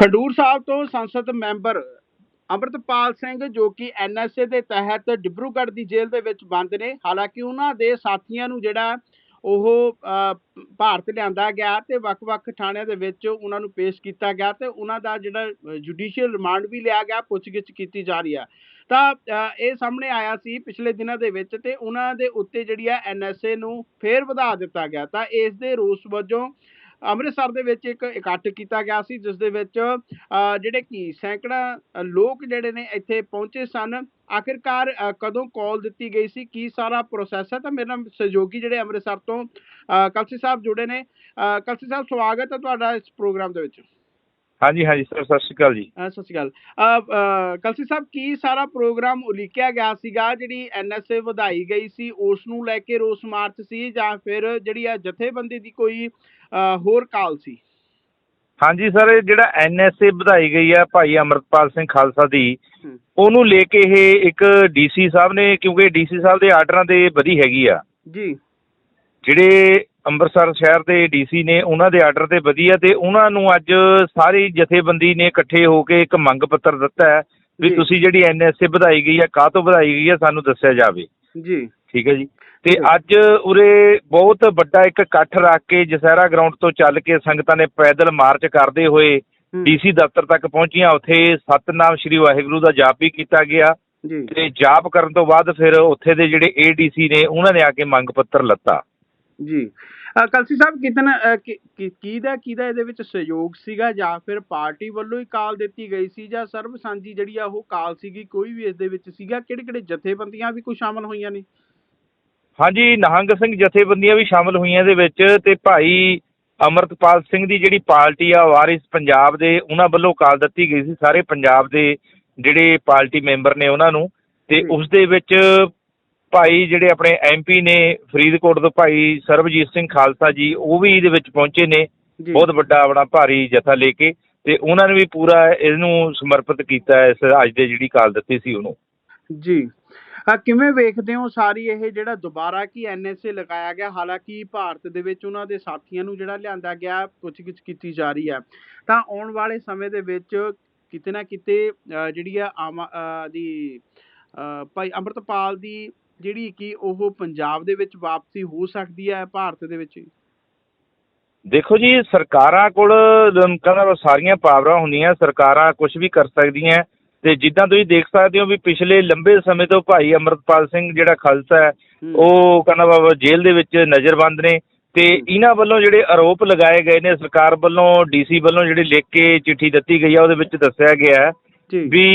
ਖਡੂਰ ਸਾਹਿਬ ਤੋਂ ਸੰਸਦ ਮੈਂਬਰ ਅੰਮ੍ਰਿਤਪਾਲ ਸਿੰਘ ਜੋ ਕਿ ਐਨਐਸਏ ਦੇ ਤਹਿਤ ਡਿਬਰੂਗੜ੍ਹ ਦੀ ਜੇਲ੍ਹ ਦੇ ਵਿੱਚ ਬੰਦ ਨੇ, ਹਾਲਾਂਕਿ ਉਹਨਾਂ ਦੇ ਸਾਥੀਆਂ ਨੂੰ ਜਿਹੜਾ ਉਹ ਭਾਰਤ ਲਿਆਂਦਾ ਗਿਆ ਤੇ ਵੱਖ-ਵੱਖ ਥਾਣਿਆਂ ਦੇ ਵਿੱਚ ਉਹਨਾਂ ਨੂੰ ਪੇਸ਼ ਕੀਤਾ ਗਿਆ ਤੇ ਉਹਨਾਂ ਦਾ ਜਿਹੜਾ ਜੁਡੀਸ਼ੀਅਲ ਰਿਮਾਂਡ ਵੀ ਲਿਆ ਗਿਆ, ਪੁੱਛਗਿੱਛ ਕੀਤੀ ਜਾ ਰਹੀ ਆ ਤਾਂ ਇਹ ਸਾਹਮਣੇ ਆਇਆ ਸੀ ਪਿਛਲੇ ਦਿਨਾਂ ਦੇ ਵਿੱਚ ਤੇ ਉਹਨਾਂ ਦੇ ਉੱਤੇ ਜਿਹੜੀ ਆ ਐਨਐਸਏ ਨੂੰ ਫੇਰ ਵਧਾ ਦਿੱਤਾ ਗਿਆ। ਤਾਂ ਇਸ ਦੇ ਰੋਸ ਵਜੋਂ ਅੰਮ੍ਰਿਤਸਰ ਦੇ ਵਿੱਚ ਇੱਕ ਇਕੱਠ ਕੀਤਾ ਗਿਆ ਸੀ, ਜਿਸ ਦੇ ਵਿੱਚ ਜਿਹੜੇ ਕਿ ਸੈਂਕੜਾ ਲੋਕ ਜਿਹੜੇ ਨੇ ਇੱਥੇ ਪਹੁੰਚੇ ਸਨ। ਆਖਿਰਕਾਰ ਕਦੋਂ ਕਾਲ ਦਿੱਤੀ ਗਈ ਸੀ? ਕੀ ਸਾਰਾ ਪ੍ਰੋਸੈਸ ਹੈ? ਤਾਂ ਮੇਰੇ ਨਾਲ ਸਹਿਯੋਗੀ ਜਿਹੜੇ ਅੰਮ੍ਰਿਤਸਰ ਤੋਂ ਕਲਸੀ ਸਾਹਿਬ ਜੁੜੇ ਨੇ। ਕਲਸੀ ਸਾਹਿਬ, ਸਵਾਗਤ ਹੈ ਤੁਹਾਡਾ ਇਸ ਪ੍ਰੋਗਰਾਮ ਦੇ ਵਿੱਚ। ਹਾਂਜੀ ਹਾਂਜੀ ਸਰ ਸਤਿ ਸ਼੍ਰੀ ਅਕਾਲ ਜੀ। ਸਤਿ ਸ਼੍ਰੀ ਅਕਾਲ। ਕਲਸੀ ਸਾਹਿਬ ਕੀ ਸਾਰਾ ਪ੍ਰੋਗਰਾਮ ਉਲੀਕਿਆ ਗਿਆ ਸੀਗਾ? ਜਿਹੜੀ ਐਨਐਸਏ ਵਧਾਈ ਗਈ ਸੀ ਉਸ ਨੂੰ ਲੈ ਕੇ ਰੋਸ ਮਾਰਚ ਸੀ ਜਾਂ ਫਿਰ ਜਿਹੜੀ ਆ ਜਥੇਬੰਦੀ ਦੀ ਕੋਈ ਹੋਰ ਕਾਲ ਸੀ? ਹਾਂਜੀ ਸਰ ਇਹ ਜਿਹੜਾ ਐਨਐਸਏ ਵਧਾਈ ਗਈ ਆ ਭਾਈ ਅਮਰਤਪਾਲ ਸਿੰਘ ਖਾਲਸਾ ਦੀ। ਉਹਨੂੰ ਲੈ ਕੇ ਇਹ ਇੱਕ ਡੀਸੀ ਸਾਹਿਬ ਨੇ ਕਿਉਂਕਿ ਡੀਸੀ ਸਾਹਿਬ ਦੇ ਆਰਡਰਾਂ ਤੇ ਵਧੀ ਹੈਗੀ ਆ। ਜੀ। ਜਿਹੜੇ ਅੰਮ੍ਰਿਤਸਰ ਸ਼ਹਿਰ ਦੇ ਡੀਸੀ ਨੇ ਉਹਨਾਂ ਦੇ ਆਰਡਰ ਤੇ ਵਧੀ ਆ ਤੇ ਉਹਨਾਂ ਨੂੰ ਅੱਜ ਸਾਰੀ ਜਥੇਬੰਦੀ ਨੇ ਇਕੱਠੇ ਹੋ ਕੇ ਇੱਕ ਮੰਗ ਪੱਤਰ ਦਿੱਤਾ ਹੈ ਵੀ ਜੀ। ਤੁਸੀਂ ਜਿਹੜੀ ਐਨਐਸਏ ਵਧਾਈ ਗਈ ਆ ਕਾਹ ਤੋਂ ਵਧਾਈ ਗਈ ਆ ਸਾਨੂੰ ਦੱਸਿਆ ਜਾਵੇ। ਜੀ। ਠੀਕ ਹੈ ਜੀ? ਤੇ ਜੀ। ਅੱਜ ਉਰੇ ਬਹੁਤ ਵੱਡਾ ਇੱਕ ਇਕੱਠ ਰੱਖ ਕੇ ਜਸਹਿਰਾ ਗਰਾਊਂਡ ਤੋਂ ਚੱਲ ਕੇ ਸੰਗਤਾਂ ਨੇ ਪੈਦਲ ਮਾਰਚ ਕਰਦੇ ਹੋਏ ਹੂੰ, ਡੀਸੀ ਦਫ਼ਤਰ ਤੱਕ ਪਹੁੰਚੀਆਂ। ਉੱਥੇ ਸਤਨਾਮ ਸ੍ਰੀ ਵਾਹਿਗੁਰੂ ਦਾ ਜਾਪ ਵੀ ਕੀਤਾ ਗਿਆ। ਜੀ। ਤੇ ਜਾਪ ਕਰਨ ਤੋਂ ਬਾਅਦ ਫਿਰ ਉੱਥੇ ਦੇ ਜਿਹੜੇ ਏਡੀਸੀ ਨੇ ਉਹਨਾਂ ਨੇ ਆ ਕੇ ਮੰਗ ਪੱਤਰ ਲੱਤਾ। ਜੀ। ਕਲਸੀ ਸਾਹਿਬ ਕਿਤਨ ਕਿਹਦਾ ਕਿਹਦਾ ਇਹਦੇ ਵਿੱਚ ਸਹਿਯੋਗ ਸੀਗਾ ਜਾਂ ਫਿਰ ਪਾਰਟੀ ਵੱਲੋਂ ਹੀ ਕਾਲ ਦਿੱਤੀ ਗਈ ਸੀ ਜਾਂ ਸਰਬ ਸਾਂਝੀ ਜਿਹੜੀ ਆ ਉਹ ਕਾਲ ਸੀਗੀ ਕੋਈ ਵੀ ਇਸ ਦੇ ਵਿੱਚ ਸੀਗਾ? ਕਿਹੜੇ ਕਿਹੜੇ ਜਥੇਬੰਦੀਆਂ ਵੀ ਕੋਈ ਸ਼ਾਮਲ ਹੋਈਆਂ ਨੇ? ਹਾਂਜੀ ਨਿਹੰਗ ਸਿੰਘ ਜਥੇਬੰਦੀਆਂ ਵੀ ਸ਼ਾਮਲ ਹੋਈਆਂ ਇਹਦੇ ਵਿੱਚ ਤੇ ਭਾਈ ਅਮਰਤਪਾਲ ਸਿੰਘ ਦੀ ਜਿਹੜੀ ਪਾਰਟੀ ਆ ਵਾਰਿਸ ਪੰਜਾਬ ਦੇ ਉਹਨਾਂ ਵੱਲੋਂ ਕਾਲ ਦਿੱਤੀ ਗਈ ਸੀ। ਸਾਰੇ ਪੰਜਾਬ ਦੇ ਜਿਹੜੇ ਪਾਰਟੀ ਮੈਂਬਰ ਨੇ ਉਹਨਾਂ ਨੂੰ ਤੇ। ਉਸ ਦੇ ਵਿੱਚ ਭਾਈ ਜਿਹੜੇ ਆਪਣੇ ਐਮਪੀ ਨੇ ਫਰੀਦਕੋਟ ਤੋਂ ਭਾਈ ਸਰਬਜੀਤ ਸਿੰਘ ਖਾਲਸਾ ਜੀ ਉਹ ਵੀ ਇਹਦੇ ਵਿੱਚ ਪਹੁੰਚੇ ਨੇ। ਬਹੁਤ ਵੱਡਾ ਆਪਣਾ ਭਾਰੀ ਜਥਾ ਲੈ ਕੇ ਤੇ ਉਹਨਾਂ ਨੇ ਵੀ ਪੂਰਾ ਇਹਨੂੰ ਸਮਰਪਿਤ ਕੀਤਾ ਇਸ ਅੱਜ ਦੇ ਜਿਹੜੀ ਕਾਲ ਦਿੱਤੀ ਸੀ ਉਹਨੂੰ। ਜੀ। ਆ ਕਿਵੇਂ ਵੇਖਦੇ ਹੋ ਸਾਰੀ ਇਹ ਜਿਹੜਾ ਦੁਬਾਰਾ ਕੀ ਐਨਐਸਏ ਲਗਾਇਆ ਗਿਆ? ਹਾਲਾਂਕਿ ਭਾਰਤ ਦੇ ਵਿੱਚ ਉਹਨਾਂ ਦੇ ਸਾਥੀਆਂ ਨੂੰ ਜਿਹੜਾ ਲਿਆਂਦਾ ਗਿਆ ਪੁੱਛਗਿੱਛ ਕੀਤੀ ਜਾ ਰਹੀ ਹੈ। ਤਾਂ ਆਉਣ ਵਾਲੇ ਸਮੇਂ ਦੇ ਵਿੱਚ ਕਿਤੇ ਨਾ ਕਿਤੇ ਜਿਹੜੀ ਆ ਆਮ ਦੀ ਭਾਈ ਅੰਮ੍ਰਿਤਪਾਲ ਦੀ ਜਿਹੜੀ ਕਿ ਉਹ ਪੰਜਾਬ ਦੇ ਵਿੱਚ ਵਾਪਸੀ ਹੋ ਸਕਦੀ ਹੈ ਭਾਰਤ ਦੇ ਵਿੱਚ? ਦੇਖੋ ਜੀ ਸਰਕਾਰਾਂ ਕੋਲ ਕਹਿੰਦਾ ਸਾਰੀਆਂ ਪਾਵਰਾਂ ਹੁੰਦੀਆਂ ਸਰਕਾਰਾਂ ਕੁਝ ਵੀ ਕਰ ਸਕਦੀਆਂ ਤੇ ਜਿੱਦਾਂ ਤੁਸੀਂ ਦੇਖ ਸਕਦੇ ਹੋ ਵੀ ਪਿਛਲੇ ਲੰਬੇ ਸਮੇਂ ਤੋਂ ਭਾਈ ਅਮਰਤਪਾਲ ਸਿੰਘ ਜਿਹੜਾ ਖਾਲਸਾ ਹੈ ਉਹ ਕਹਿੰਦਾ ਵਾ ਜੇਲ੍ਹ ਦੇ ਵਿੱਚ ਨਜ਼ਰਬੰਦ ਨੇ। ਤੇ ਇਹਨਾਂ ਵੱਲੋਂ ਜਿਹੜੇ ਆਰੋਪ ਲਗਾਏ ਗਏ ਨੇ ਸਰਕਾਰ ਵੱਲੋਂ ਡੀਸੀ ਵੱਲੋਂ ਜਿਹੜੀ ਲਿਖ ਕੇ ਚਿੱਠੀ ਦਿੱਤੀ ਗਈ ਆ ਉਹਦੇ ਵਿੱਚ ਦੱਸਿਆ ਗਿਆ ਵੀ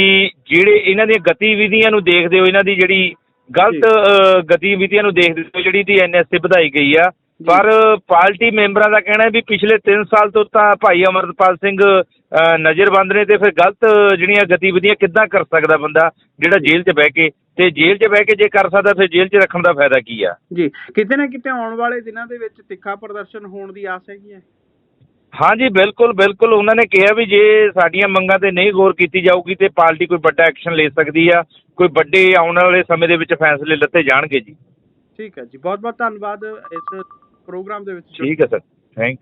ਜਿਹੜੇ ਇਹਨਾਂ ਦੀਆਂ ਗਤੀਵਿਧੀਆਂ ਨੂੰ ਦੇਖਦੇ ਹੋ ਇਹਨਾਂ ਦੀ ਜਿਹੜੀ ਗਲਤ ਅ, ਗਤੀਵਿਧੀਆਂ ਨੂੰ ਦੇਖਦੇ ਹੋ ਜਿਹੜੀ ਦੀ ਐਨਐਸਏ ਵਧਾਈ ਗਈ ਆ। ਪਰ ਪਾਰਟੀ ਮੈਂਬਰਾਂ ਦਾ ਕਹਿਣਾ ਹੈ ਵੀ ਪਿਛਲੇ 3 ਸਾਲ ਤੋਂ ਤਾਂ ਭਾਈ ਅਮਰਤਪਾਲ ਸਿੰਘ ਅ, ਨਜ਼ਰਬੰਦ ਨੇ ਤੇ ਫਿਰ ਗਲਤ ਜਿਹੜੀਆਂ ਗਤੀਵਿਧੀਆਂ ਕਿੱਦਾਂ ਕਰ ਸਕਦਾ ਬੰਦਾ ਜਿਹੜਾ ਜੇਲ੍ਹ 'ਚ ਬਹਿ ਕੇ ਤੇ ਜੇਲ੍ਹ 'ਚ ਬਹਿ ਕੇ ਜੇ ਕਰ ਸਕਦਾ ਫਿਰ ਜੇਲ੍ਹ 'ਚ ਰੱਖਣ ਦਾ ਫਾਇਦਾ ਕੀ ਆ? ਜੀ ਕਿਤੇ ਨਾ ਕਿਤੇ ਆਉਣ ਵਾਲੇ ਦਿਨਾਂ ਦੇ ਵਿੱਚ ਤਿੱਖਾ ਪ੍ਰਦਰਸ਼ਨ ਹੋਣ ਦੀ ਆਸ ਹੈਗੀ ਹੈ। ਹਾਂਜੀ ਬਿਲਕੁਲ ਬਿਲਕੁਲ। ਉਹਨਾਂ ਨੇ ਕਿਹਾ ਵੀ ਜੇ ਸਾਡੀਆਂ ਮੰਗਾਂ ਤੇ ਨਹੀਂ ਗੌਰ ਕੀਤੀ ਜਾਊਗੀ ਤੇ ਪਾਰਟੀ ਕੋਈ ਵੱਡਾ ਐਕਸ਼ਨ ਲੈ ਸਕਦੀ ਆ। ਕੋਈ ਵੱਡੇ ਆਉਣ ਵਾਲੇ ਸਮੇਂ ਦੇ ਵਿੱਚ ਫੈਸਲੇ ਲਿੱਤੇ ਜਾਣਗੇ ਜੀ। ਠੀਕ ਹੈ ਜੀ। ਬਹੁਤ ਬਹੁਤ ਧੰਨਵਾਦ ਇਸ ਪ੍ਰੋਗਰਾਮ ਦੇ ਵਿੱਚ। ਠੀਕ ਹੈ ਸਰ। ਥੈਂਕ